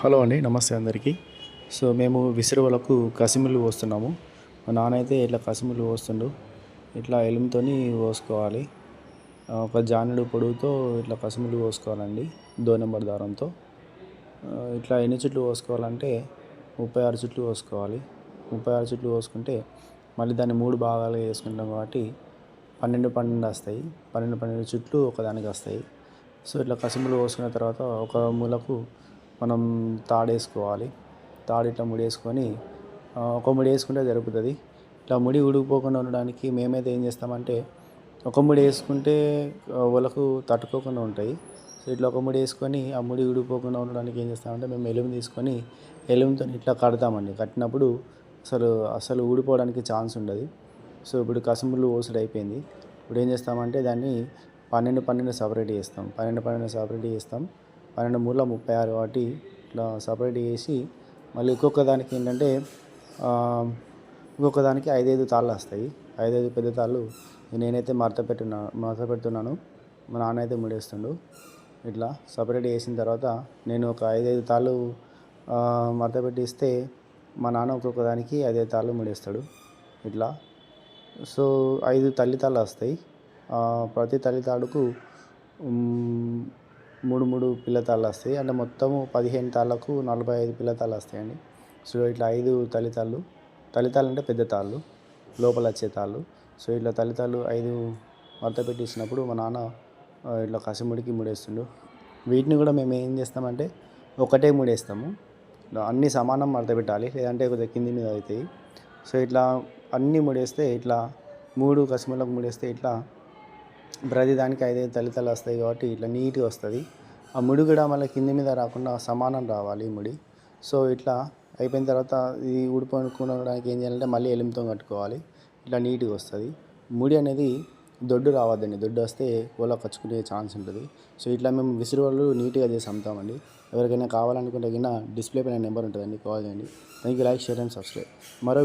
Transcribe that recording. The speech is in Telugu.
హలో అండి నమస్తే అందరికీ. సో మేము విసిరువలకు కసిమిలు పోస్తున్నాము. మా నాన్న అయితే ఇట్లా కసిమిలు పోస్తుండు. ఇట్లా ఎలుముతో పోసుకోవాలి. ఒక జానుడు పొడుగుతో ఇట్లా కసిములు పోసుకోవాలండి దో నెంబర్ దారంతో. ఇట్లా ఎన్ని చుట్లు పోసుకోవాలంటే ముప్పై ఆరు చుట్లు పోసుకోవాలి. ముప్పై ఆరు చుట్లు పోసుకుంటే మళ్ళీ దాన్ని మూడు భాగాలు వేసుకుంటాం కాబట్టి పన్నెండు పన్నెండు వస్తాయి. పన్నెండు పన్నెండు చుట్లు ఒకదానికి వస్తాయి. సో ఇట్లా కసిములు పోసుకున్న తర్వాత ఒక మూలకు మనం తాడేసుకోవాలి. తాడు ఇట్లా ముడేసుకొని ఒక ముడి వేసుకుంటే జరుగుతుంది. ఇట్లా ముడి ఉడికిపోకుండా ఉండడానికి మేమైతే ఏం చేస్తామంటే ఒక ముడి వేసుకుంటే ఒలకు తట్టుకోకుండా ఉంటాయి. సో ఇట్లా ఒక ముడి వేసుకొని ఆ ముడి ఉడికిపోకుండా ఉండడానికి ఏం చేస్తామంటే మేము ఎలుము తీసుకొని ఎలుముతో ఇట్లా కడతామండి. కట్టినప్పుడు అసలు అసలు ఊడిపోవడానికి ఛాన్స్ ఉండదు. సో ఇప్పుడు కసుములు ఓసుడు అయిపోయింది. ఇప్పుడు ఏం చేస్తామంటే దాన్ని పన్నెండు పన్నెండు సపరేట్ చేస్తాం. పన్నెండు పన్నెండు సపరేట్ చేస్తాం. పన్నెండు మూల ముప్పై ఆరు వాటి ఇట్లా సపరేట్ చేసి మళ్ళీ ఇంకొక దానికి ఏంటంటే ఇంకొక దానికి ఐదైదు తాళ్ళు వస్తాయి. ఐదైదు పెద్ద తాళ్ళు నేనైతే మరత పెట్టున్నా మరత పెడుతున్నాను. మా నాన్న అయితే ముడేస్తుండు. ఇట్లా సపరేట్ చేసిన తర్వాత నేను ఒక ఐదైదు తాళ్ళు మరత పెట్టిస్తే మా నాన్న ఒక్కొక్క దానికి ఐదైదు తాళ్ళు ముడేస్తాడు. ఇట్లా. సో ఐదు తల్లి తాళ్ళు వస్తాయి. ప్రతి తల్లి తాడుకు మూడు మూడు పిల్లతాళ్ళు వస్తాయి. అంటే మొత్తము పదిహేను తాళ్ళకు నలభై ఐదు పిల్లతాళ్ళు వస్తాయండి. సో ఇట్లా ఐదు తల్లితాళ్ళు తల్లితాళ్ళు అంటే పెద్ద తాళ్ళు. లోపల వచ్చే తాళ్ళు. సో ఇట్లా తల్లితాళ్ళు ఐదు మడత పెట్టి మా నాన్న ఇట్లా కసిముడికి ముడేస్తుండు. వీటిని కూడా మేము ఏం చేస్తామంటే ఒకటే ముడేస్తాము. అన్నీ సమానం మడత పెట్టాలి. లేదంటే కొద్దిగా కింది మీద అవుతాయి. సో ఇట్లా అన్నీ ముడేస్తే ఇట్లా మూడు కసిమలకు ముడేస్తే ఇట్లా ప్రతి దానికి ఐదైదు తల్లితలు వస్తాయి కాబట్టి ఇట్లా నీట్గా వస్తుంది. ఆ ముడి కూడా మళ్ళీ కింది మీద రాకుండా సమానం రావాలి ముడి. సో ఇట్లా అయిపోయిన తర్వాత ఇది ఊడిపోనుకోవడానికి ఏం చేయాలంటే మళ్ళీ ఎలుముతో కట్టుకోవాలి. ఇట్లా నీట్గా వస్తుంది. ముడి అనేది దొడ్డు రావద్దండి. దొడ్డు వస్తే ఓలా కచ్చుకునే ఛాన్స్ ఉంటుంది. సో ఇట్లా మేము విసిరి వాళ్ళు నీట్గా చేసి అమ్ముతామండి. ఎవరికైనా కావాలనుకుంటే కింద డిస్ప్లే పైన నెంబర్ ఉంటుందండి. కాల్ చేయండి. Thank you like share and subscribe. మరో